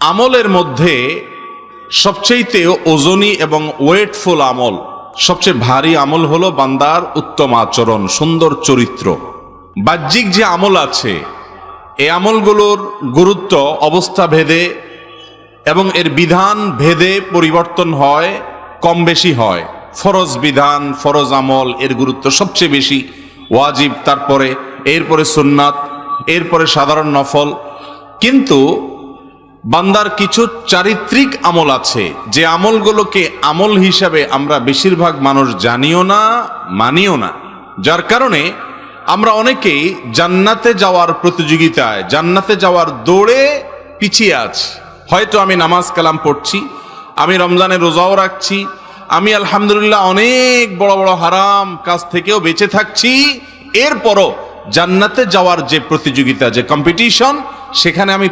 আমলের মধ্যে সবচেয়েতে ওজনী এবং ওয়েটফুল আমল, সবচেয়ে ভারী আমল হলো বান্দার উত্তম আচরণ, সুন্দর চরিত্র। বাহ্যিক যে আমল আছে এই আমলগুলোর গুরুত্ব, অবস্থা ভেদে এবং এর বিধান ভেদে পরিবর্তন হয়, কম বেশি হয়। ফরজ বিধান, ফরজ আমল, এর গুরুত্ব সবচেয়ে বেশি ওয়াজিব, তারপরে, এরপরে সুন্নাত, এরপরে সাধারণ নফল। কিন্তু বান্দার কিছু চারিত্রিক আমল আছে। যে আমলগুলোকে আমল হিসাবে আমরা বেশিরভাগ মানুষ জানিও না, মানিও না। যার কারণে আমরা অনেকেই জান্নাতে যাওয়ার প্রতিযোগিতায়, জান্নাতে যাওয়ার দৌড়ে পিছিয়ে আছি। হয়তো আমি নামাজ কালাম পড়ছি, আমি রমজানে রোজাও রাখছি, আমি আলহামদুলিল্লাহ অনেক বড় বড় হারাম কাজ থেকেও বেঁচে থাকছি। এরপরও জান্নাতে যাওয়ার যে প্রতিযোগিতা, যে কম্পিটিশন সেখানে আমি